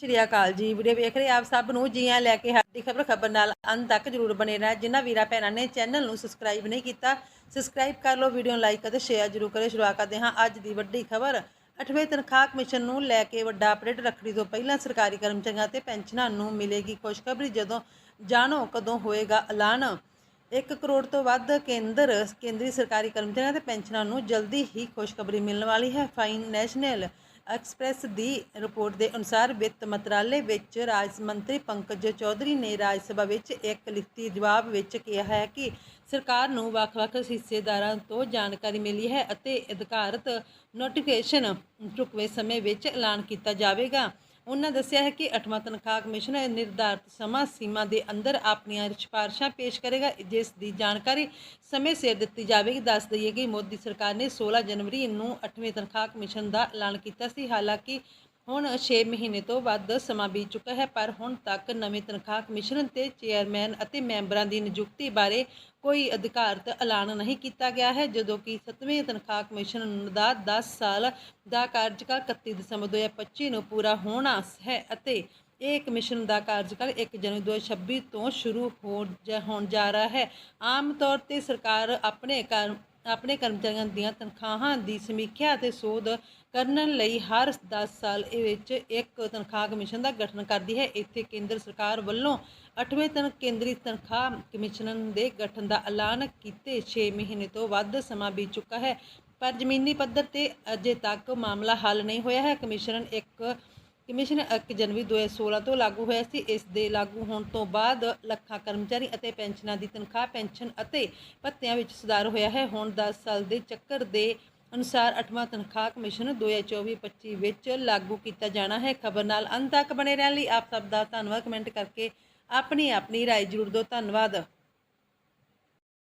ਸ਼੍ਰੀ ਅਕਾਲ ਜੀ। ਵੀਡੀਓ ਵੇਖ ਰਹੇ ਆਪ ਸਭ ਨੂੰ ਜੀਆਂ ਲੈ ਕੇ ਹਾਦੀ ਖਬਰ ਖਬਰ ਨਾਲ ਅੰਤ ਤੱਕ ਜਰੂਰ ਬਣੇ ਰਹਿ। ਜਿਨ੍ਹਾਂ ਵੀਰਾਂ ਭੈਣਾਂ ਨੇ ਚੈਨਲ ਨੂੰ ਸਬਸਕ੍ਰਾਈਬ ਨਹੀਂ ਕੀਤਾ, ਸਬਸਕ੍ਰਾਈਬ ਕਰ ਲਓ, ਵੀਡੀਓ ਨੂੰ ਲਾਈਕ ਅਤੇ ਸ਼ੇਅਰ ਜਰੂਰ ਕਰੇ ਸ਼ੁਰੂਆਤ ਕਰਦੇ ਹਾਂ ਅੱਜ ਦੀ ਵੱਡੀ ਖਬਰ। 8ਵੇਂ ਤਨਖਾਹ ਕਮਿਸ਼ਨ ਨੂੰ ਲੈ ਕੇ ਵੱਡਾ ਅਪਡੇਟ। ਰੱਖੜੀ ਤੋਂ ਪਹਿਲਾਂ ਸਰਕਾਰੀ ਕਰਮਚਾਰੀਆਂ ਤੇ ਪੈਨਸ਼ਨਾਂ ਨੂੰ ਮਿਲੇਗੀ ਖੁਸ਼ਖਬਰੀ। ਜਦੋਂ ਜਾਣੋ ਕਦੋਂ ਹੋਏਗਾ ਐਲਾਨ। 1 ਕਰੋੜ ਤੋਂ ਵੱਧ ਕੇਂਦਰ, ਕੇਂਦਰੀ ਸਰਕਾਰੀ ਕਰਮਚਾਰੀਆਂ ਤੇ ਪੈਨਸ਼ਨਾਂ ਨੂੰ ਜਲਦੀ ਹੀ ਖੁਸ਼ਖਬਰੀ ਮਿਲਣ ਵਾਲੀ ਹੈ। ਫਾਈਨ ਨੈਸ਼ਨਲ ਐਕਸਪ੍ਰੈਸ ਦੀ ਰਿਪੋਰਟ ਦੇ ਅਨੁਸਾਰ ਵਿੱਤ ਮੰਤਰਾਲੇ ਵਿੱਚ ਰਾਜ ਮੰਤਰੀ ਪੰਕਜ ਚੌਧਰੀ ਨੇ ਰਾਜ ਸਭਾ ਵਿੱਚ ਇੱਕ ਲਿਖਤੀ ਜਵਾਬ ਵਿੱਚ ਕਿਹਾ ਹੈ ਕਿ ਸਰਕਾਰ ਨੂੰ ਵੱਖ-ਵੱਖ ਹਿੱਸੇਦਾਰਾਂ ਤੋਂ ਜਾਣਕਾਰੀ ਮਿਲੀ ਹੈ ਅਤੇ ਅਧਿਕਾਰਤ ਨੋਟੀਫਿਕੇਸ਼ਨ ਢੁਕਵੇਂ ਸਮੇਂ ਵਿੱਚ ਐਲਾਨ ਕੀਤਾ ਜਾਵੇਗਾ। ਉਹਨਾਂ ਦੱਸਿਆ ਹੈ ਕਿ 8ਵਾਂ ਤਨਖਾਹ ਕਮਿਸ਼ਨ ਨਿਰਧਾਰਤ ਸਮਾਂ ਸੀਮਾ ਦੇ ਅੰਦਰ ਆਪਣੀਆਂ ਸਿਫਾਰਸ਼ਾਂ ਪੇਸ਼ ਕਰੇਗਾ, ਜਿਸ ਦੀ ਜਾਣਕਾਰੀ ਸਮੇਂ ਸਿਰ ਦਿੱਤੀ ਜਾਵੇਗੀ। ਦੱਸ ਦਈਏ ਕਿ ਮੋਦੀ ਸਰਕਾਰ ਨੇ 16 ਜਨਵਰੀ ਨੂੰ 8ਵੇਂ ਤਨਖਾਹ ਕਮਿਸ਼ਨ ਦਾ ਐਲਾਨ ਕੀਤਾ ਸੀ। ਹਾਲਾਂਕਿ ਹੁਣ 6 ਮਹੀਨੇ ਤੋਂ ਵੱਧ ਸਮਾਂ ਬੀਤ ਚੁੱਕਾ ਹੈ, ਪਰ ਹੁਣ ਤੱਕ ਨਵੇਂ ਤਨਖਾਹ ਕਮਿਸ਼ਨ ਤੇ ਚੇਅਰਮੈਨ ਅਤੇ ਮੈਂਬਰਾਂ ਦੀ ਨਿਯੁਕਤੀ ਬਾਰੇ ਕੋਈ ਅਧਿਕਾਰਤ ਐਲਾਨ ਨਹੀਂ ਕੀਤਾ ਗਿਆ ਹੈ, ਜਦੋਂ ਕਿ 7ਵੇਂ ਤਨਖਾਹ ਕਮਿਸ਼ਨ ਦਾ 10 ਸਾਲ ਦਾ ਕਾਰਜਕਾਲ 31 ਦਸੰਬਰ 2025 ਨੂੰ ਪੂਰਾ ਹੋਣਾ ਹੈ ਅਤੇ ਇਹ ਕਮਿਸ਼ਨ ਦਾ ਕਾਰਜਕਾਲ 1 ਜਨਵਰੀ 2026 ਤੋਂ ਸ਼ੁਰੂ ਹੋ ਜਾ- ਹੋਣ ਜਾ ਰਿਹਾ ਹੈ। ਆਮ ਤੌਰ ਤੇ ਸਰਕਾਰ ਆਪਣੇ ਕਰ ਆਪਣੇ ਕਰਮਚਾਰੀਆਂ ਦੀਆਂ ਤਨਖਾਹਾਂ ਦੀ ਸਮੀਖਿਆ ਅਤੇ ਸੋਧ ਕਰਨ ਲਈ ਹਰ 10 ਸਾਲ ਵਿੱਚ ਇੱਕ ਤਨਖਾਹ ਕਮਿਸ਼ਨ ਦਾ ਗਠਨ ਕਰਦੀ ਹੈ। ਇੱਥੇ ਕੇਂਦਰ ਸਰਕਾਰ ਵੱਲੋਂ 8ਵੇਂ ਤਨ ਕੇਂਦਰੀ ਤਨਖਾਹ ਕਮਿਸ਼ਨ ਦੇ ਗਠਨ ਦਾ ਐਲਾਨ ਕੀਤੇ 6 ਮਹੀਨੇ ਤੋਂ ਵੱਧ ਸਮਾਂ ਬੀਤ ਚੁੱਕਾ ਹੈ। ਪਰ ਜ਼ਮੀਨੀ ਪੱਧਰ ਤੇ ਅਜੇ ਤੱਕ ਮਾਮਲਾ ਹੱਲ ਨਹੀਂ ਹੋਇਆ ਹੈ। ਕਮਿਸ਼ਨ ਇੱਕ ਕਮਿਸ਼ਨ 1 ਜਨਵਰੀ 2016 ਤੋਂ ਲਾਗੂ ਹੋਇਆ ਸੀ ਇਸ ਦੇ ਲਾਗੂ ਹੋਣ ਤੋਂ ਬਾਅਦ ਲੱਖਾਂ ਕਰਮਚਾਰੀ ਅਤੇ ਪੈਨਸ਼ਨਾਂ ਦੀ ਤਨਖਾਹ ਪੈਨਸ਼ਨ ਅਤੇ ਭੱਤਿਆਂ ਵਿੱਚ ਸੁਧਾਰ ਹੋਇਆ ਹੈ ਹੁਣ 10 ਸਾਲ ਦੇ ਚੱਕਰ ਦੇ ਅਨੁਸਾਰ 8ਵਾਂ ਤਨਖਾਹ ਕਮਿਸ਼ਨ 2024-25 ਵਿੱਚ ਲਾਗੂ ਕੀਤਾ ਜਾਣਾ ਹੈ ਖਬਰ ਨਾਲ ਅੰਤ ਤੱਕ ਬਣੇ ਰਹਿਣ ਲਈ ਆਪ ਸਭ ਦਾ ਧੰਨਵਾਦ ਕਮੈਂਟ ਕਰਕੇ ਆਪਣੀ ਆਪਣੀ رائے ਜ਼ਰੂਰ ਦਿਓ ਧੰਨਵਾਦ